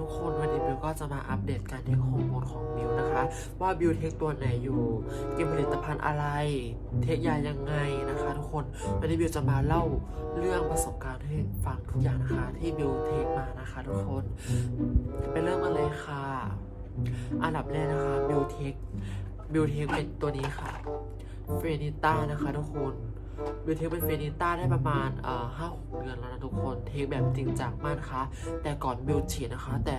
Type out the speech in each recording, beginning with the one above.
ทุกคนวันนี้บิวก็จะมาอัปเดตการเทคฮอร์โมนของบิวนะคะ ว่าบิวเทคตัวไหนอยู่กินผลิตภัณฑ์อะไร เทคยายังไงนะคะ ทุกคนวันนี้บิวจะมาเล่าเรื่องประสบการณ์ให้ฟังทุกอย่างนะคะที่บิวเทคมานะคะ ทุกคนไปเริ่มกันเลยค่ะ อันดับแรกนะคะบิวเทคบิวเทคเป็นตัวนี้ค่ะเฟรนิต้านะคะ ทุกคน บิวเทคเป็นเฟนิต้าได้ประมาณห้าหกเดือนแล้วนะทุกคนเทคแบบจริงจังมากนะคะ แต่ก่อนบิวฉีดนะคะ แต่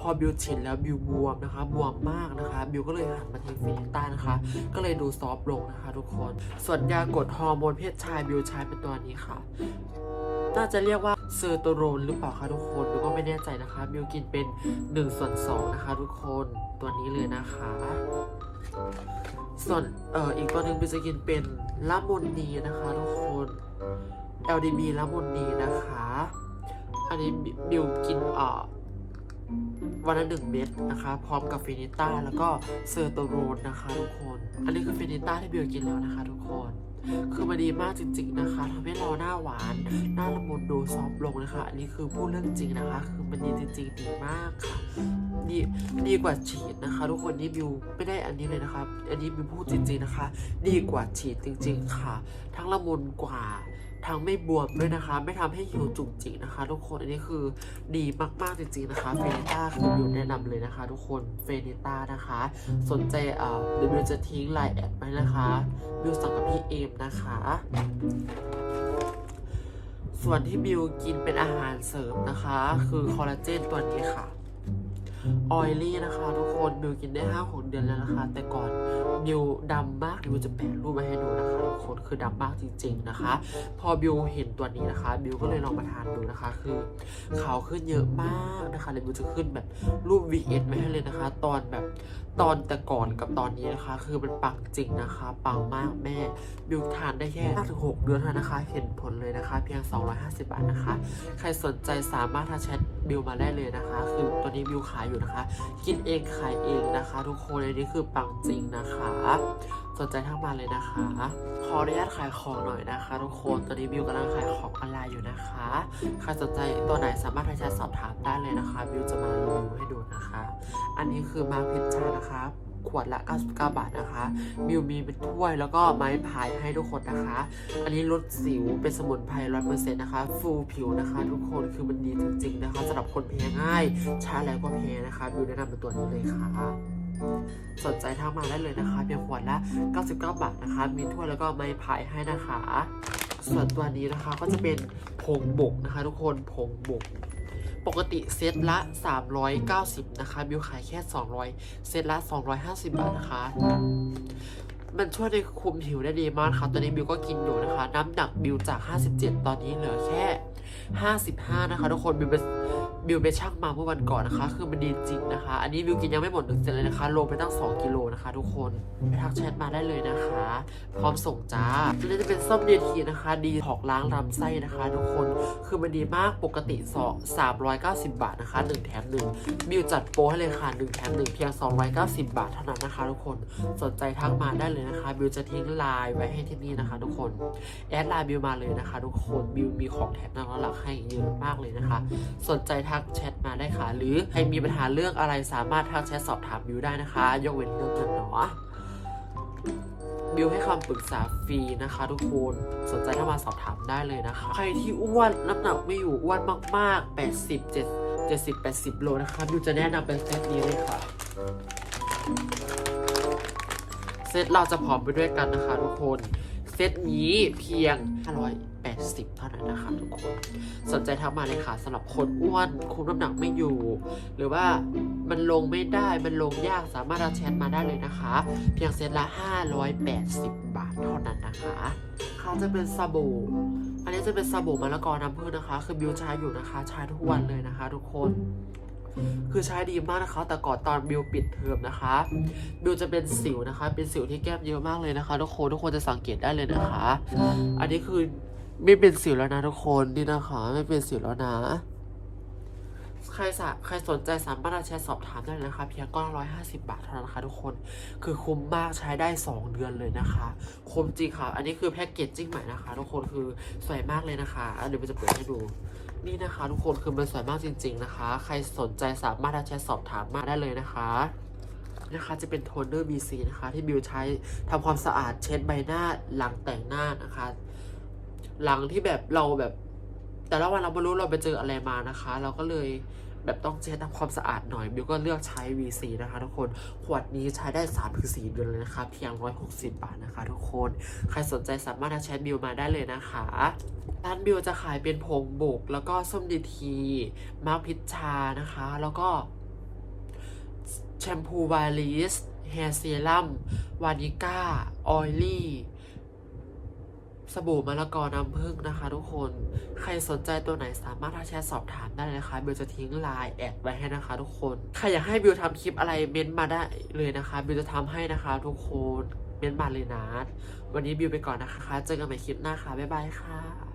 พอบิวฉีดแล้วบิวบวมนะคะ บวมมากนะคะบิวก็เลยหันมาเทคเฟนิต้านะคะ ก็เลยดูซอฟต์ลงนะคะ ทุกคน ส่วนยากดฮอร์โมนเพศชายบิวใช้เป็นตัวนี้ค่ะน่าจะเรียกว่าเซอร์โตโรนหรือเปล่าคะทุกคนบิวก็ไม่แน่ใจนะคะบิวกินเป็น1ส่วน2นะคะ ทุกคนตัวนี้เลยนะคะ ส่วนเอ่ออีกตัวหนึ่งบิวจะกินเป็นลาโมนนีนะคะทุกคน LDB ลาโมนนีนะคะ อันนี้บิวกินเอ่อวันละหนึ่งเม็ดนะคะ พร้อมกับฟินิต้าแล้วก็เซอร์โตโรนนะคะทุกคน อันนี้คือฟินิต้าที่บิวกินแล้วนะคะทุกคน คือมันดีมากจริง ๆนะคะทำให้เราหน้าหวานหน้าละมุนดูซอฟต์ลงนะคะ อันนี้คือพูดเรื่องจริงนะคะ คือมันดีจริง ๆ ดีมากค่ะดีดีกว่าฉีดนะคะ ทุกคนนี่บิวไม่ได้อันนี้เลยนะคะ อันนี้บิวพูดจริง ๆนะคะ ดีกว่าฉีดจริง ๆ ค่ะ ทั้งละมุนกว่า ทั้งไม่บวมด้วยนะคะ ไม่ทำให้หิวจุกจิกนะคะ ทุกคนอันนี้คือดีมากๆจริงๆนะคะเฟนิต้าคือบิวแนะนำเลยนะคะ ทุกคนเฟนิต้านะคะ สนใจเอ่อเดี๋ยวบิวจะทิ้งไลน์แอดไว้นะคะบิวสั่งกับพี่เอมนะคะส่วนที่บิวกินเป็นอาหารเสริมนะคะ คือคอลลาเจนตัวนี้ค่ะ ออยลี่นะคะทุกคนบิวกินได้ห้าหกเดือนแล้วนะคะ แต่ก่อนบิวดำมากบิวจะแปะรูปมาให้ดูนะคะทุกคนคือดำมากจริง ๆนะคะ พอบิวเห็นตัวนี้นะคะบิวก็เลยลองมาทานดูนะคะ คือขาวขึ้นเยอะมากนะคะเดี๋ยบิวจะขึ้นแบบรูป VS ไว้ให้เลยนะคะ ตอนแบบตอนแต่ก่อนกับตอนนี้นะคะ คือมันปังจริงนะคะปังมากแม่บิวทานได้แค่5ถึง6เดือนเท่านะคะ เห็นผลเลยนะคะ เพียง 250 บาทนะคะ ใครสนใจสามารถทักแชทบิวมาได้เลยนะคะ คือตัวนี้บิวขายอยู่นะคะกินเองขายเองนะคะ ทุกคนอันนี้คือปังจริงนะคะ สนใจทักมาเลยนะคะ ขออนุญาตขายของหน่อยนะคะ ทุกคนตอนนี้บิวกำลังขายของออนไลน์อยู่นะคะใครสนใจตัวไหนสามารถทักแชทสอบถามได้เลยนะคะบิวจะมาลงให้ดูนะคะ อันนี้คือมาพิชชานะครับ ขวดละ 99 บาทนะคะบิวมีเป็นถ้วยแล้วก็ไม้พายให้ทุกคนนะคะ อันนี้ลดสิวเป็นสมุนไพรร้อยเปอร์เซ็นต์นะคะ ฟูผิวนะคะ ทุกคนคือมันดีจริงๆนะคะสำหรับคนแพ้ง่ายใช้แล้วก็แพ้นะคะบิวแนะนำเป็นตัวนี้เลยค่ะสนใจทักมาได้เลยนะคะ เพียงขวดละ 99 บาทนะคะ มีถ้วยแล้วก็ไม้พายให้นะคะ ส่วนตัวนี้นะคะก็จะเป็นผงบกนะคะ ทุกคนผงบก ปกติเซตละ 390 นะคะ บิวขายแค่ 200 เซตละ 250 บาทนะคะ มันช่วยในคุมผิวได้ดีมากค่ะ ตอนนี้บิวก็กินอยู่นะคะ น้ำหนักบิวจาก 57 ตอนนี้เหลือแค่ 55 นะคะทุกคนบิวไปบิวไปชั่งมาเมื่อวันก่อนนะคะ คือมันดีจริงนะคะ อันนี้บิวกินยังไม่หมดหนึ่งเซตเลยนะคะลงไปตั้ง 2 กิโลนะคะ ทุกคนไปทักแชทมาได้เลยนะคะ พร้อมส่งจ้าตัวนี้จะเป็นส้มเดียทีนะคะ ดีถอกล้างลำไส้นะคะ ทุกคนคือมันดีมากปกติสอง390บาทนะคะ1แถม1บิวจัดโปรให้เลยค่ะ1แถม1เพียง290บาทเท่านั้นนะคะทุกคนสนใจทักมาได้เลยนะคะบิวจะทิ้งไลน์ไว้ให้ที่นี่นะคะ ทุกคนแอดไลน์บิวมาเลยนะคะ ทุกคนบิวมีของแถมน่ารักให้เยอะมากเลยนะคะ สนใจทักแชทมาได้ค่ะ หรือใครมีปัญหาเรื่องอะไรสามารถทักแชทสอบถามบิวได้นะคะ ยกเว้นเรื่องเงินเนาะบิวให้คำปรึกษาฟรีนะคะ ทุกคนสนใจถ้ามาสอบถามได้เลยนะคะ ใครที่อ้วนน้ำหนักไม่อยู่อ้วนมากๆ 80 7 70 80 โลนะคะบิวจะแนะนำเป็นเซตนี้เลยค่ะเซตเราจะผอมไปด้วยกันนะคะทุกคน ซตนี้เพียง 580 เท่านั้นนะคะทุกคน สนใจทักมาเลยค่ะสำหรับคนอ้วนคุมน้ำหนักไม่อยู่ หรือว่ามันลงไม่ได้มันลงยากสามารถเอาแชทมาได้เลยนะคะ เพียงเซตละ 580 บาทเท่านั้นนะคะค่ะจะเป็นสบู่อันนี้จะเป็นสบู่มะละกอน้ำผึ้งนะคะ คือบิวใช้อยู่นะคะใช้ทุกวันเลยนะคะ ทุกคน คือใช้ดีมากนะคะ แต่ก่อนตอนบิวปิดเทอมนะคะบิวจะเป็นสิวนะคะ เป็นสิวที่แก้มเยอะมากเลยนะคะทุกคนทุกคนจะสังเกตได้เลยนะคะ อันนี้คือไม่เป็นสิวแล้วนะทุกคนนี่นะคะ ไม่เป็นสิวแล้วนะใครสะใครสนใจสามารถแชร์สอบถามได้นะคะ เพียงก้อนร้อยห้าสิบบาทเท่านั้นนะคะทุกคน คือคุ้มมากใช้ได้ 2 เดือนเลยนะคะ คุ้มจริงค่ะ อันนี้คือแพ็กเกจจิ้งใหม่นะคะ ทุกคนคือสวยมากเลยนะคะอะเดี๋ยวมันจะเปิดให้ดู นี่นะคะทุกคนคือมันสวยมากจริง ๆนะคะ ใครสนใจสามารถทักแชทสอบถามมาได้เลยนะคะนะคะจะเป็นโทนเนอร์ BC นะคะ ที่บิวใช้ทำความสะอาดเช็ดใบหน้าหลังแต่งหน้านะคะ หลังที่แบบเราแบบ แต่ละวันเราไม่รู้เราไปเจออะไรมานะคะ เราก็เลย แบบต้องเช็ดทำความสะอาดหน่อยบิวก็เลือกใช้ VC นะคะทุกคน ขวดนี้ใช้ได้3ถึง4เดือนเลยนะคะ เพียง 160 บาทนะคะทุกคน ใครสนใจสามารถทักแชทบิวมาได้เลยนะคะร้านบิวจะขายเป็นผงบุก แล้วก็ส้มดีทีมาพิชชานะคะ แล้วก็แชมพูวาลิส แฮร์เซรั่มวานิก้า ออยลี่ สบู่มะละกอน้ำผึ้งนะคะ ทุกคน ใครสนใจตัวไหนสามารถทักแชทสอบถามได้เลยนะคะ บิวจะทิ้งไลน์แอดไว้ให้นะคะ ทุกคน ใครอยากให้บิวทำคลิปอะไรเม้นต์มาได้เลยนะคะ บิวจะทำให้นะคะ ทุกคน เม้นต์มาเลยนะ วันนี้บิวไปก่อนนะคะ เจอกันใหม่คลิปหน้าค่ะ บ๊ายบายค่ะ